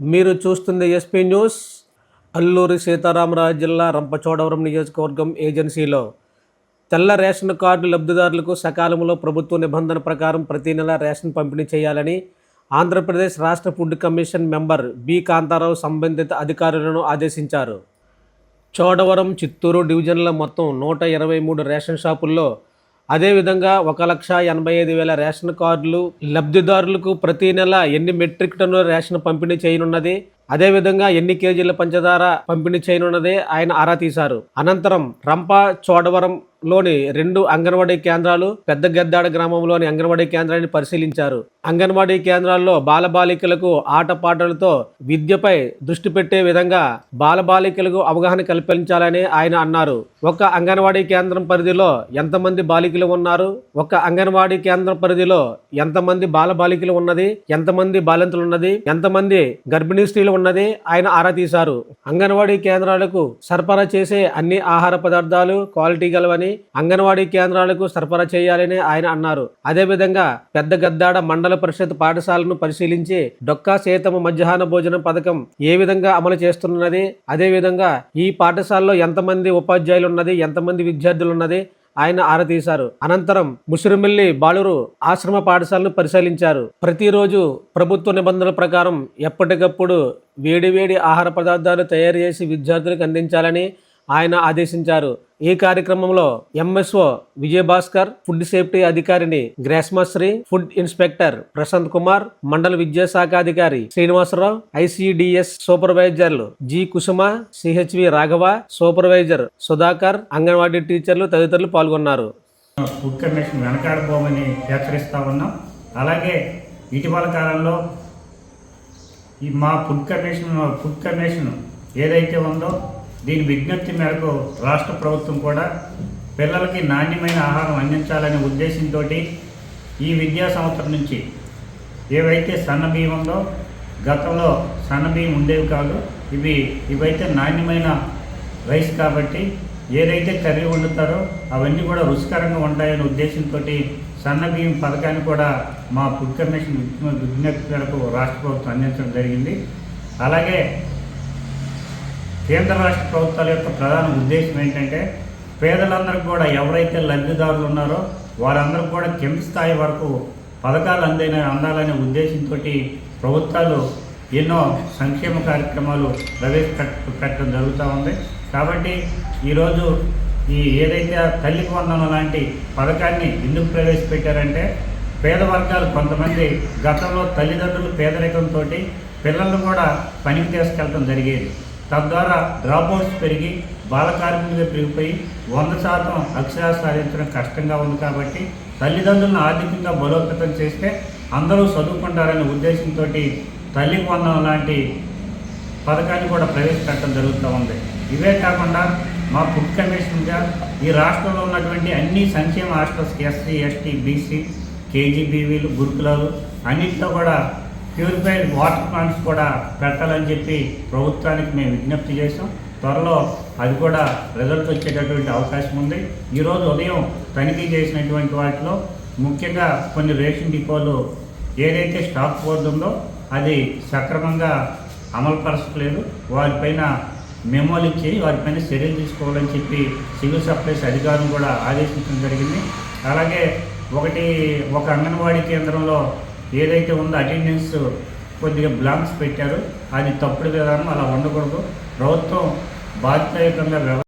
మీరు చూస్తుంది SP news Alluri Sitaramaraju జిల్లా రంపచోడవరం నియోజకవర్గం ఏజెన్సీలో. తెల్ల రేషన్ కార్డు లబ్ధిదారులకు సకాలంలో ప్రభుత్వ నిబంధన ప్రకారం ప్రతి నెల రేషన్ పంపిణీ చేయాలని ఆంధ్రప్రదేశ్ రాష్ట్ర food commission member B. Kantharao సంబంధిత అధికారులను ఆదేశించారు. చోడవరం చిత్తూరు డివిజన్ల మొత్తం నూట ఇరవై మూడు రేషన్ షాపుల్లో అదేవిధంగా ఒక లక్ష ఎనభై ఐదు వేల రేషన్ కార్డులు లబ్ధిదారులకు ప్రతి నెల ఎన్ని మెట్రిక్ టన్నుల రేషన్ పంపిణీ చేయనున్నది? అదేవిధంగా ఎన్ని కేజీల పంచదార పంపిణీ చేయనున్నదే ఆయన ఆరా తీశారు. అనంతరం రంప చోడవరం లోని రెండు అంగన్వాడీ కేంద్రాలు పెద్ద గద్దాడ గ్రామంలోని అంగన్వాడీ కేంద్రాన్ని పరిశీలించారు. అంగన్వాడీ కేంద్రాల్లో బాలబాలికలకు ఆటపాటలతో విద్యపై దృష్టి పెట్టే విధంగా బాలబాలికలకు అవగాహన కల్పించాలని ఆయన అన్నారు. ఒక అంగన్వాడీ కేంద్రం పరిధిలో ఎంతమంది బాలికలు ఉన్నారు? ఒక అంగన్వాడీ కేంద్రం పరిధిలో ఎంతమంది బాలబాలికలు ఉన్నది? ఎంతమంది బాలింతలు ఉన్నది? ఎంతమంది గర్భిణీ స్త్రీలు ఉన్నది. ఆయన ఆరా తీశారు. అంగన్వాడీ కేంద్రాలకు సరఫరా చేసే అన్ని ఆహార పదార్థాలు క్వాలిటీ గలవని అంగన్వాడీ కేంద్రాలకు సరఫరా చేయాలని ఆయన అన్నారు. అదేవిధంగా పెద్ద గద్దాడ మండల పరిషత్ పాఠశాలను పరిశీలించి డొక్కా సీతమ్మ మధ్యాహ్న భోజనం పథకం ఏ విధంగా అమలు చేస్తున్నది. అదేవిధంగా ఈ పాఠశాలలో ఎంతమంది ఉపాధ్యాయులు ఉన్నది ఎంతమంది విద్యార్థులు ఉన్నది ఆయన ఆరతీశారు అనంతరం ముసిరిమిల్లి బాలురు ఆశ్రమ పాఠశాలను పరిశీలించారు. ప్రతిరోజు ప్రభుత్వ నిబంధనల ప్రకారం ఎప్పటికప్పుడు వేడివేడి ఆహార పదార్థాలు తయారు చేసి విద్యార్థులకు అందించాలని ఆయన ఆదేశించారు. ఈ కార్యక్రమంలో ఎంఎస్ఓ విజయభాస్కర్ ఫుడ్ సేఫ్టీ అధికారిని గ్రాస్మశ్రీ ఫుడ్ ఇన్స్పెక్టర్ ప్రశాంత్ కుమార్ మండల విద్యాశాఖ అధికారి Srinivasarao ICDS సూపర్వైజర్లు G Kusuma CHV Raghava supervisor Sudhakar anganwadi టీచర్లు తదితరులు పాల్గొన్నారు. ఫుడ్ కమిషన్ వెనకాడబోమని హెచ్చరిస్తా ఉన్నాం. అలాగే ఇటీవల కాలంలో ఈ మా ఫుడ్ కమిషన్ ఫుడ్ కమిషన్ ఏదైతే ఉందో దీని విజ్ఞప్తి మేరకు రాష్ట్ర ప్రభుత్వం కూడా పిల్లలకి నాణ్యమైన ఆహారం అందించాలనే ఉద్దేశంతో ఈ విద్యా సంవత్సరం నుంచి ఏవైతే సన్న బియ్యంలో గతంలో సన్న బియ్యం ఉండేవి కాదు ఇవి ఇవైతే నాణ్యమైన రైస్ కాబట్టి ఏదైతే కర్రీ వండుతారో అవన్నీ కూడా రుచికరంగా ఉంటాయనే ఉద్దేశంతో సన్న బియ్యం పథకాన్ని కూడా మా ఫుడ్ కమిషన్ విజ్ఞప్తి మేరకు రాష్ట్ర ప్రభుత్వం అందించడం జరిగింది. అలాగే కేంద్ర రాష్ట్ర ప్రభుత్వాల యొక్క ప్రధాన ఉద్దేశం ఏంటంటే పేదలందరికీ కూడా ఎవరైతే లబ్ధిదారులు ఉన్నారో వారందరూ కూడా కింద స్థాయి వరకు పథకాలు అందిన అందాలనే ఉద్దేశంతో ప్రభుత్వాలు ఎన్నో సంక్షేమ కార్యక్రమాలు ప్రవేశపెట్ట పెట్టడం జరుగుతూ ఉంది. కాబట్టి ఈరోజు ఈ ఏదైతే ఆ తల్లికి వందనం లాంటి పథకాన్ని ఎందుకు ప్రవేశపెట్టారంటే పేద వర్గాలు కొంతమంది గతంలో తల్లిదండ్రులు పేదరికంతో పిల్లలను కూడా పనికి తీసుకెళ్ళడం జరిగేది. తద్వారా డ్రాప్అవుట్స్ పెరిగి బాల కార్మికులుగా పెరిగిపోయి వంద శాతం అక్షరాలు సాధించడం కష్టంగా ఉంది కాబట్టి తల్లిదండ్రులను ఆర్థికంగా బలోపేతం చేస్తే అందరూ చదువుకుంటారనే ఉద్దేశంతో తల్లి పొందడం లాంటి పథకాన్ని కూడా ప్రవేశపెట్టడం జరుగుతూ ఉంది. ఇవే కాకుండా మా ఫుడ్ కమిషన్గా ఈ రాష్ట్రంలో ఉన్నటువంటి అన్ని సంక్షేమ హాస్టల్స్కి ఎస్సీ ఎస్టీ బీసీ కేజీబీవీలు గురుకులాలు అన్నింటిలో కూడా ప్యూరిఫైడ్ వాటర్ ప్లాంట్స్ కూడా పెట్టాలని చెప్పి ప్రభుత్వానికి మేము విజ్ఞప్తి చేసాం త్వరలో అది కూడా రిజల్ట్ వచ్చేటటువంటి అవకాశం ఉంది. ఈరోజు ఉదయం తనిఖీ చేసినటువంటి వాటిలో ముఖ్యంగా కొన్ని రేషన్ డిపోలు ఏదైతే స్టాక్ బోర్డు ఉందో అది సక్రమంగా అమలు పరచట్లేదు వారిపైన మెమోలు ఇచ్చి వారిపైన చర్యలు తీసుకోవాలని చెప్పి సివిల్ సప్లైస్ అధికారులు కూడా ఆదేశించడం జరిగింది. అలాగే ఒకటి ఒక అంగన్వాడీ కేంద్రంలో ఏదైతే ఉందో అటెండెన్స్ కొద్దిగా బ్లాంక్స్ పెట్టారు అది తప్పుడు విధానం అలా ఉండకూడదు. ప్రభుత్వం బాధ్యతాయుతంగా వ్యవ